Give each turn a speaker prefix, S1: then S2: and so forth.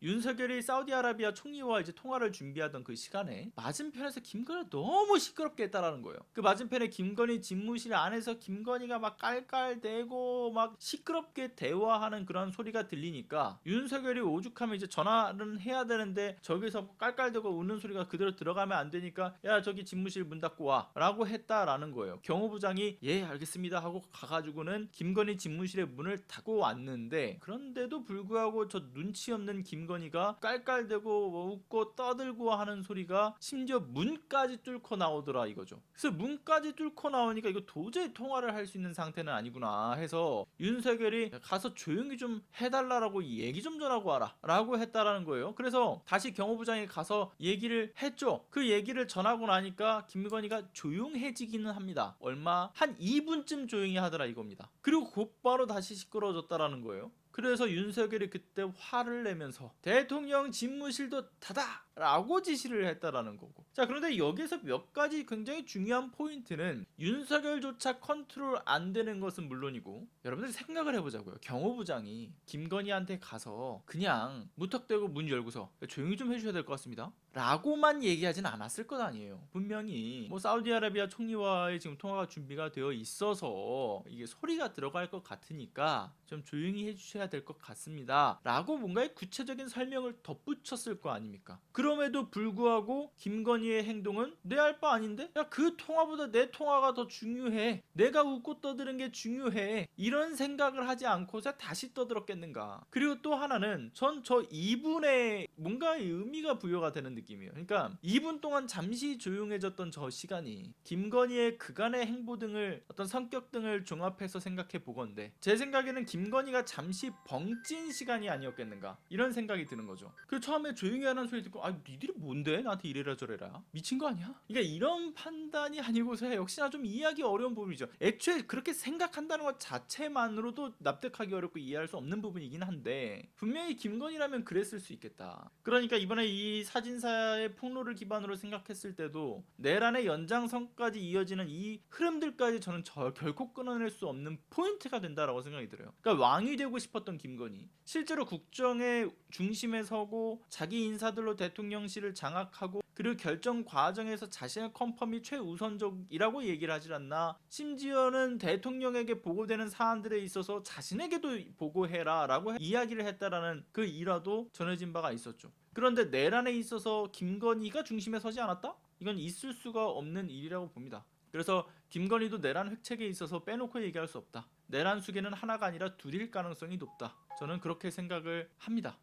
S1: 윤석열이 사우디아라비아 총리와 이제 통화를 준비하던 그 시간에 맞은편에서 김건희가 너무 시끄럽게 했다라는 거예요. 그 맞은편에 김건희 집무실 안에서 김건희가 막 깔깔대고 막 시끄럽게 대화하는 그런 소리가 들리니까 윤석열이 오죽하면 이제 전화는 해야 되는데 저기서 깔깔대고 우는 소리가 그대로 들어가면 안 되니까 야 저기 집무실 문 닫고 와라고 했다라는 거예요. 경호부장이 예 알겠습니다 하고 가가지고는 김건희 집무실의 문을 닫고 왔는데 그런데도 불구하고 저 눈치 없는 김 건희가 깔깔대고 뭐 웃고 떠들고 하는 소리가 심지어 문까지 뚫고 나오더라 이거죠. 그래서 문까지 뚫고 나오니까 이거 도저히 통화를 할 수 있는 상태는 아니구나 해서 윤석열이 가서 조용히 좀 해달라라고 얘기 좀 전하고 와라라고 했다라는 거예요. 그래서 다시 경호부장이 가서 얘기를 했죠. 그 얘기를 전하고 나니까 김건희가 조용해지기는 합니다. 얼마 한 2분쯤 조용히 하더라 이겁니다. 그리고 곧바로 다시 시끄러워졌다라는 거예요. 그래서 윤석열이 그때 화를 내면서 대통령 집무실도 닫아! 라고 지시를 했다라는 거고. 자, 그런데 여기서 몇 가지 굉장히 중요한 포인트는 윤석열조차 컨트롤 안 되는 것은 물론이고, 여러분들 생각을 해보자고요. 경호부장이 김건희한테 가서 그냥 무턱대고 문 열고서 조용히 좀 해주셔야 될 것 같습니다. 라고만 얘기하진 않았을 것 아니에요. 분명히 뭐 사우디아라비아 총리와의 지금 통화가 준비가 되어 있어서 이게 소리가 들어갈 것 같으니까 좀 조용히 해주셔야 될 것 같습니다. 라고 뭔가의 구체적인 설명을 덧붙였을 거 아닙니까? 그럼에도 불구하고 김건희의 행동은 내알바 아닌데? 야 그 통화보다 내 통화가 더 중요해. 내가 웃고 떠드는 게 중요해. 이런 생각을 하지 않고서 다시 떠들었겠는가? 그리고 또 하나는 전 저 2분에 뭔가 의미가 부여가 되는 느낌이에요. 그러니까 2분 동안 잠시 조용해졌던 저 시간이 김건희의 그간의 행보 등을 어떤 성격 등을 종합해서 생각해 보건데 제 생각에는 김건희가 잠시 벙찐 시간이 아니었겠는가 이런 생각이 드는 거죠. 그 처음에 조용히 하는 소리 듣고 아 니들이 뭔데 나한테 이래라 저래라 미친 거 아니야? 그러니까 이런 판단이 아니고서야 역시나 좀 이해하기 어려운 부분이죠. 애초에 그렇게 생각한다는 것 자체만으로도 납득하기 어렵고 이해할 수 없는 부분이긴 한데 분명히 김건희라면 그랬을 수 있겠다. 그러니까 이번에 이 사진사의 폭로를 기반으로 생각했을 때도 내란의 연장선까지 이어지는 이 흐름들까지 저는 저 결코 끊어낼 수 없는 포인트가 된다라고 생각이 들어요. 그러니까 왕이 되고 싶 었던 김건희 실제로 국정의 중심에 서고 자기 인사들로 대통령실을 장악하고 그리고 결정 과정에서 자신의 컨펌이 최우선적이라고 얘기를 하질 않나 심지어는 대통령에게 보고되는 사안들에 있어서 자신에게도 보고해라 라고 이야기를 했다라는 그 일화도 전해진 바가 있었죠. 그런데 내란에 있어서 김건희가 중심에 서지 않았다? 이건 있을 수가 없는 일이라고 봅니다. 그래서 김건희도 내란 획책에 있어서 빼놓고 얘기할 수 없다. 내란 수계는 하나가 아니라 둘일 가능성이 높다. 저는 그렇게 생각을 합니다.